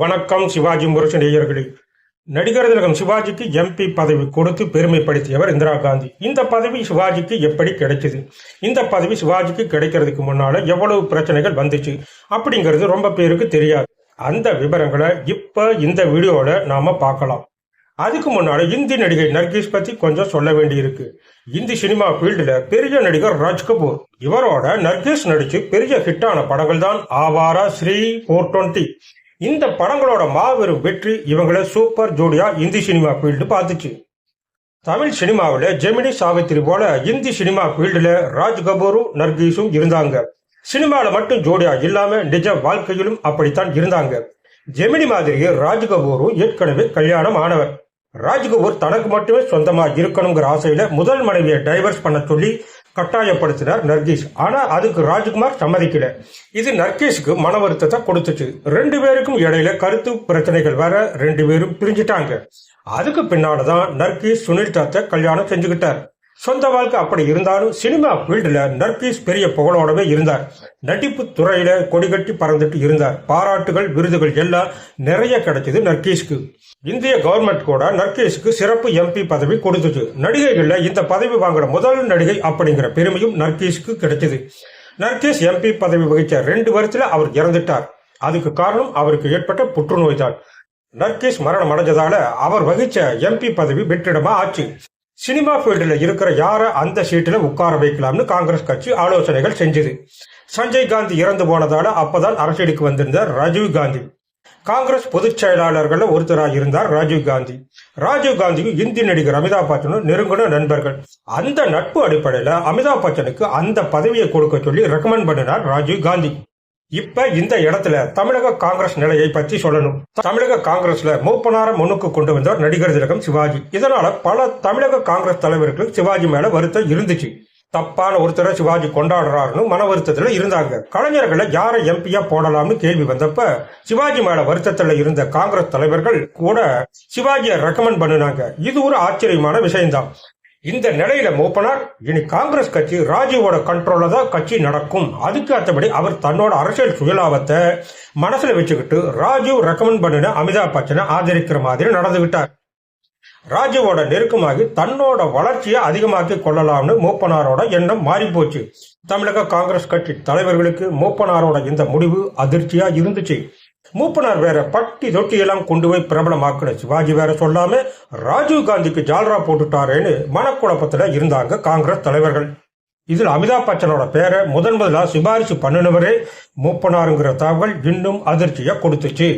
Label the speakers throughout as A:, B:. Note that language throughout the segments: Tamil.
A: வணக்கம் சிவாஜி முரசு நேயர்களே. நடிகர் திலகம் சிவாஜிக்கு எம்பி பதவி கொடுத்து பெருமைப்படுத்தியவர் இந்திரா காந்தி. இந்த பதவி சிவாஜிக்கு எப்படி கிடைச்சது? இந்த பதவி சிவாஜிக்கு கிடைக்கிறதுக்கு முன்னால எவ்வளவு பிரச்சனைகள் வந்துச்சு? அப்படிங்கிறது ரொம்ப பேருக்கு தெரியாது. அந்த விவரங்களை இப்ப இந்த வீடியோல நாம பார்க்கலாம். அதுக்கு முன்னால இந்தி நடிகை நர்கீஸ் பத்தி கொஞ்சம் சொல்ல வேண்டியிருக்கு. இந்தி சினிமா ஃபீல்டுல பெரிய நடிகர் ராஜ் கபூர். இவரோட நர்கீஸ் நடிச்சு பெரிய ஹிட்டான படங்கள் தான் ஆவாரா ஸ்ரீ ஃபோர் டுவெண்ட்டி இந்த படங்களோட மாபெரும் வெற்றி இவங்களை சூப்பர் ஜோடியா இந்தி சினிமா ஃபீல்டு பார்த்துச்சு. தமிழ் சினிமாவில் ஜெமினி சாவித்திரி போல இந்தி சினிமா ஃபீல்டில் ராஜ் கபூரும் நர்கீஸும் இருந்தாங்க. சினிமாவில் மட்டும் ஜோடியா இல்லாம நிஜ வாழ்க்கையிலும் அப்படித்தான் இருந்தாங்க. ஜெமினி மாதிரியே ராஜ் கபூரும் ஏற்கனவே கல்யாணம் ஆனவர். ராஜ்கபூர் தனக்கு மட்டுமே சொந்தமாக இருக்கணுங்கிற ஆசையில முதல் மனைவியை டைவர்ஸ் பண்ண சொல்லி கட்டாயப்படுத்தினார் நர்கீஸ். ஆனால் அதுக்கு ராஜ்குமார் சம்மதிக்கல. இது நர்கீஸுக்கு மன வருத்தத்தை கொடுத்துச்சு. ரெண்டு பேருக்கும் இடையில கருத்து பிரச்சனைகள் வர ரெண்டு பேரும் பிரிஞ்சிட்டாங்க. அதுக்கு பின்னால்தான் நர்கீஸ் சுனில் தத்தை கல்யாணம் செஞ்சுக்கிட்டார். சொந்த வாழ்க்கை அப்படி இருந்தாலும் சினிமா ஃபீல்டில் நர்கீஸ் பெரிய புகழோடவே இருந்தார். நடிப்பு துறையில கொடிகட்டி பறந்துட்டு இருந்தார். பாராட்டுகள் விருதுகள் எல்லாம் நிறைய கிடைச்சது நர்கீஸ்க்கு. இந்திய கவர்மெண்ட் கூட நர்கேஷுக்கு சிறப்பு எம்பி பதவி கொடுத்துச்சு நடிகைகளில் இந்த பதவி வாங்குற முதல் நடிகை அப்படிங்கிற பெருமையும் நர்கேஷுக்கு கிடைச்சது. நர்கேஷ் எம்பி பதவி வகித்த ரெண்டு வருஷத்துல அவர் இறந்துட்டார். அதுக்கு காரணம் அவருக்கு ஏற்பட்ட புற்றுநோய் தான் நர்கேஷ் மரணம் அடைஞ்சதால அவர் வகிச்ச எம்பி பதவி வெற்றிடமா ஆச்சு. சினிமா ஃபீல்டில் இருக்கிற யாரை அந்த சீட்டில் உட்கார வைக்கலாம்னு காங்கிரஸ் கட்சி ஆலோசனைகள் செஞ்சது. சஞ்சய் காந்தி இறந்து போனதால அப்பதான் அரசியலுக்கு வந்திருந்தார் ராஜீவ் காந்தி. காங்கிரஸ் பொதுச் செயலாளர்கள் ஒருத்தராக இருந்தார் ராஜீவ் காந்தி. ராஜீவ் காந்தியும் இந்தி நடிகர் அமிதாப் பச்சனும் நெருங்கின நண்பர்கள். அந்த நட்பு அடிப்படையில் அமிதாப் பச்சனுக்கு அந்த பதவியை கொடுக்க சொல்லி ரெக்கமெண்ட் பண்ணினார் ராஜீவ் காந்தி. இப்ப இந்த இடத்துல தமிழக காங்கிரஸ் நிலையை பத்தி சொல்லணும். தமிழக காங்கிரஸ்ல மூப்பனார முன்னுக்கு கொண்டு வந்தார் நடிகர் திலகம் சிவாஜி. இதனால பல தமிழக காங்கிரஸ் தலைவர்களுக்கு சிவாஜி மேல வருத்தம் இருந்துச்சு. தப்பான ஒருத்தரை சிவாஜி கொண்டாடுறாருன்னு மன வருத்தத்துல இருந்தாங்க. கலைஞர்களை யாரை எம்பியா போடலாம்னு கேள்வி வந்தப்ப சிவாஜி மேல வருத்தத்துல இருந்த காங்கிரஸ் தலைவர்கள் கூட சிவாஜியை ரெக்கமெண்ட் பண்ணினாங்க. இது ஒரு ஆச்சரியமான விஷயம்தான். இந்த நிலையில மூப்பனார் இனி காங்கிரஸ் கட்சி ராஜீவோட கண்ட்ரோல தான் கட்சி நடக்கும். அதுக்கு அத்தபடி அவர் தன்னோட அரசியல் சுயலாபத்தை மனசுல வச்சுக்கிட்டு ராஜீவ் ரெக்கமெண்ட் பண்ணின அமிதாப் பச்சனை ஆதரிக்கிற மாதிரி நடந்துகிட்டார் ராஜீவோட நெருக்கமாகி தன்னோட வளர்ச்சியை அதிகமாக்கி கொள்ளலாம்னு மூப்பனாரோட எண்ணம் மாறி போச்சு தமிழக காங்கிரஸ் கட்சி தலைவர்களுக்கு மூப்பனாரோட இந்த முடிவு அதிர்ச்சியா இருந்துச்சு. மூப்பனார் வேற பட்டி தொட்டி எல்லாம் கொண்டு போய் பிரபலமாக்குன சிவாஜி வேற சொல்லாம ராஜீவ் காந்திக்கு ஜால்ரா போட்டுட்டாரேன்னு மனக்குழப்பத்துல இருந்தாங்க காங்கிரஸ் தலைவர்கள். இதில் அமிதாப் பச்சனோட பேரை முதன் முதலா சிபாரிசு பண்ணினவரே மூப்பனாருங்கிற தகவல் இன்னும் அதிர்ச்சியை கொடுத்துச்சு.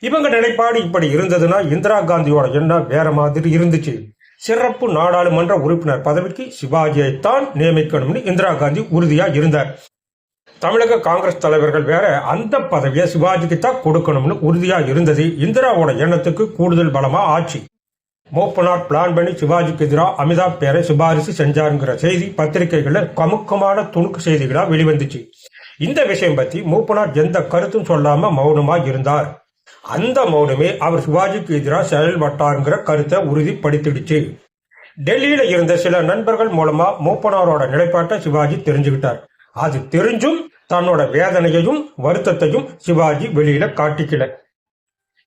A: இவங்க நிலைப்பாடு இப்படி இருந்ததுன்னா இந்திரா காந்தியோட எண்ணம் வேற மாதிரி இருந்துச்சு. சிறப்பு நாடாளுமன்ற உறுப்பினர் பதவிக்கு சிவாஜியை தான் நியமிக்கணும்னு இந்திரா காந்தி உறுதியா இருந்தார். தமிழக காங்கிரஸ் தலைவர்கள் வேற அந்த பதவியை சிவாஜிக்கு தான் கொடுக்கணும்னு உறுதியா இருந்தது. இந்திராவோட எண்ணத்துக்கு கூடுதல் பலமா ஆச்சு மூப்பனார் பிளான் பண்ணி சிவாஜிக்கு எதிராக அமிதாப் பேரை சிபாரிசு செஞ்சாருங்கிற செய்தி பத்திரிகைகளில் கமுக்கமான துணுக்கு செய்திகளா வெளிவந்துச்சு. இந்த விஷயம் பத்தி மூப்பனார் எந்த கருத்தும் சொல்லாம மௌனமா இருந்தார். அந்த மௌனமே அவர் சிவாஜிக்கு எதிராக செயல்பட்டாருங்கிற கருத்தை உறுதிப்படுத்திடுச்சு. டெல்லியில இருந்த சில நண்பர்கள் மூலமா மூப்பனாரோட நிலைப்பாட்டை சிவாஜி தெரிஞ்சுக்கிட்டார். அது தெரிஞ்சும் தன்னோட வேதனையையும் வருத்தத்தையும் சிவாஜி வெளியில காட்டிக்கல.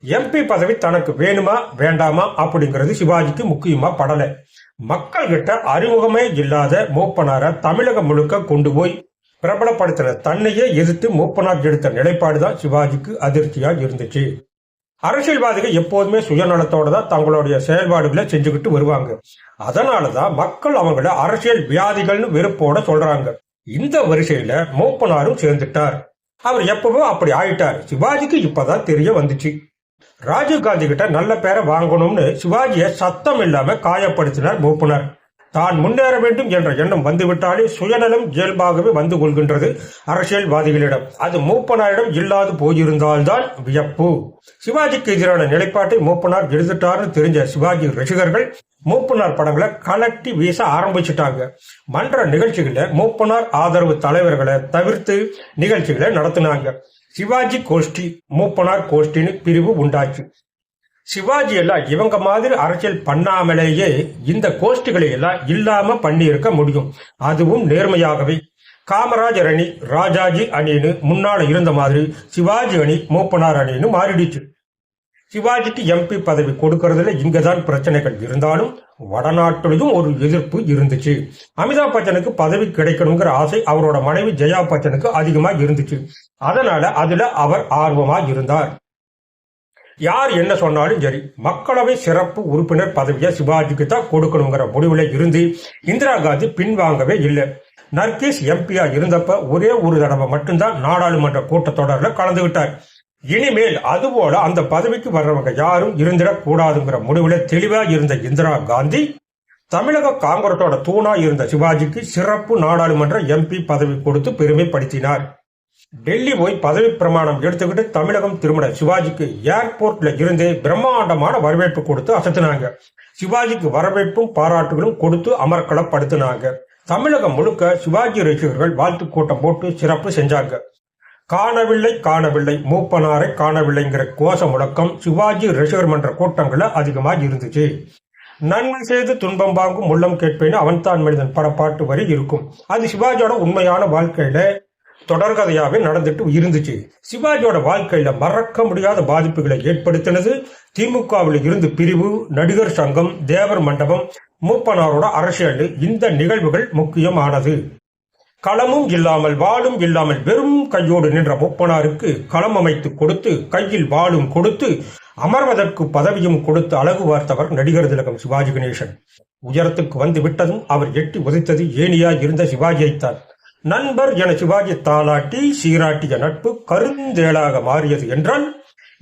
A: எம்பி பதவி தனக்கு வேணுமா வேண்டாமா அப்படிங்கிறது சிவாஜிக்கு முக்கியமா படல. மக்கள் கிட்ட அறிமுகமே இல்லாத மூப்பனார தமிழகம் முழுக்க கொண்டு போய் பிரபலப்படுத்தின தன்னையே எதிர்த்து மூப்பனார் எடுத்த நிலைப்பாடு தான் சிவாஜிக்கு அதிர்ச்சியா இருந்துச்சு. அரசியல்வாதிகள் எப்போதுமே சுயநலத்தோட தான் தங்களுடைய செயல்பாடுகளை செஞ்சுக்கிட்டு வருவாங்க. அதனாலதான் மக்கள் அவங்கள அரசியல் வியாதிகள்னு வெறுப்போட சொல்றாங்க. இந்த வரிசையில மூப்பனாரும் சேர்ந்துட்டார். அவர் எப்பவோ அப்படி ஆயிட்டார். சிவாஜிக்கு இப்பதான் தெரிய வந்துச்சு. ராஜீவ் காந்தி கிட்ட நல்ல பேரை வாங்கணும்னு சிவாஜியை சத்தம் இல்லாம காயப்படுத்தினார் மூப்பனார். தான் முன்னேற வேண்டும் என்ற எண்ணம் வந்துவிட்டாலே சுயநலம் இயல்பாகவே வந்து கொள்கின்றது அரசியல்வாதிகளிடம். அது மூப்பனாரிடம் இல்லாது போயிருந்தால்தான் வியப்பு. சிவாஜிக்கு எதிரான நிலைப்பாட்டை மூப்பனார் எழுதிட்டார்னு தெரிஞ்ச சிவாஜி ரசிகர்கள் மூப்பனார் படங்களை கலட்டி வீச ஆரம்பிச்சிட்டாங்க. மன்ற நிகழ்ச்சிகளை மூப்பனார் ஆதரவு தலைவர்களை தவிர்த்து நிகழ்ச்சிகளை நடத்தினாங்க. சிவாஜி கோஷ்டி மூப்பனார் கோஷ்டின்னு பிரிவு உண்டாச்சு. சிவாஜி எல்லாம் இவங்க மாதிரி அரசியல் பண்ணாமலேயே இந்த கோஷ்டிகளை எல்லாம் இல்லாம பண்ணி இருக்க முடியும். அதுவும் நேர்மையாகவே. காமராஜர் அணி ராஜாஜி அணின்னு முன்னால இருந்த மாதிரி சிவாஜி அணி மூப்பனார் அணின்னு மாறிடுச்சு. சிவாஜிக்கு எம்பி பதவி கொடுக்கறதுல இங்கதான் பிரச்சனைகள் இருந்தாலும் வடநாட்டிலையும் ஒரு எதிர்ப்பு இருந்துச்சு. அமிதாப் பச்சனுக்கு பதவி கிடைக்கணுங்கிற ஆசை அவரோட மனைவி ஜெயா பச்சனுக்கு அதிகமா இருந்துச்சு. அதனால அதுல அவர் ஆர்வமா இருந்தார். யார் என்ன சொன்னாலும் சரி மக்களவை சிறப்பு உறுப்பினர் பதவியை சிவாஜிக்கு தான் கொடுக்கணுங்கிற முடிவுல இருந்து இந்திரா காந்தி பின்வாங்கவே இல்லை. நர்கீஸ் எம்பியா இருந்தப்ப ஒரே ஒரு தடவை மட்டும்தான் நாடாளுமன்ற கூட்டத்தொடர்ல கலந்துகிட்டார். இனிமேல் அதுபோல அந்த பதவிக்கு வர்றவங்க யாரும் இருந்திடக்கூடாதுங்கிற முடிவுல தெளிவா இருந்த இந்திரா காந்தி தமிழக காங்கிரஸோட தூணா இருந்த சிவாஜிக்கு சிறப்பு நாடாளுமன்ற எம்பி பதவி கொடுத்து பெருமைப்படுத்தினார். டெல்லி போய் பதவி பிரமாணம் எடுத்துக்கிட்டு தமிழகம் திரும்பின சிவாஜிக்கு ஏர்போர்ட்ல இருந்தே பிரம்மாண்டமான வரவேற்பு கொடுத்து அசத்தினாங்க. சிவாஜிக்கு வரவேற்பும் பாராட்டுகளும் கொடுத்து அமர்க்களப்படுத்தினாங்க. தமிழகம் முழுக்க சிவாஜி ரசிகர்கள் வாழ்த்து கூட்டம் போட்டு சிறப்பு செஞ்சாங்க. காணவில்லை காணவில்லை. மூப்பனாரை காணவில்லைங்கிற கோஷ முழக்கம் சிவாஜி ரசிகர் மன்ற கூட்டங்களில் அதிகமாக இருந்துச்சு. நன்மை செய்து துன்பம் வாங்கும் உள்ளம் கேட்பேன்னு அவன்தான் மனிதன் படப்பாட்டு வரி இருக்கும். அது சிவாஜியோட உண்மையான வாழ்க்கையில தொடர்கதையாவே நடந்துட்டு இருந்துச்சு. சிவாஜியோட வாழ்க்கையில மறக்க முடியாத பாதிப்புகளை ஏற்படுத்தினது திமுகவில் இருந்து பிரிவு நடிகர் சங்கம் தேவர் மண்டபம் மூப்பனாரோட அரசியல். இந்த நிகழ்வுகள் முக்கியமானது. களமும் இல்லாமல் வாளும் இல்லாமல் வெறும் கையோடு நின்ற மூப்பனாருக்கு களம் அமைத்து கொடுத்து கையில் வாளும் கொடுத்து அமர்வதற்கு பதவியும் கொடுத்து அழகு பார்த்தவர் நடிகர் திலகம் சிவாஜி கணேசன். உயரத்துக்கு வந்து விட்டதும் அவர் எட்டி உதைத்தது ஏனியாய் இருந்த சிவாஜியைத்தான் நண்பர் என சிவாஜி தாளாட்டி சீராட்டிய நட்பு கருந்தேளாக மாறியது என்றால்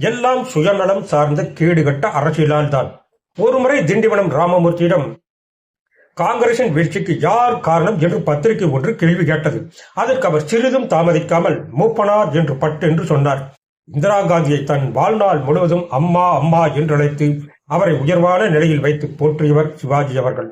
A: எல்லாம் சுயநலம் சார்ந்த கேடுகட்ட அரசியலால் தான். ஒருமுறை திண்டிவனம் ராமமூர்த்தியிடம் காங்கிரசின் வீழ்ச்சிக்கு யார் காரணம் என்று பத்திரிகை ஒன்று கேள்வி கேட்டது. அதற்கு அவர் சிறிதும் தாமதிக்காமல் மூப்பனார் என்று பட்டென்று சொன்னார். இந்திரா காந்தியை தன் வாழ்நாள் முழுவதும் அம்மா அம்மா என்று அழைத்து அவரை உயர்வான நிலையில் வைத்து போற்றியவர் சிவாஜி அவர்கள்.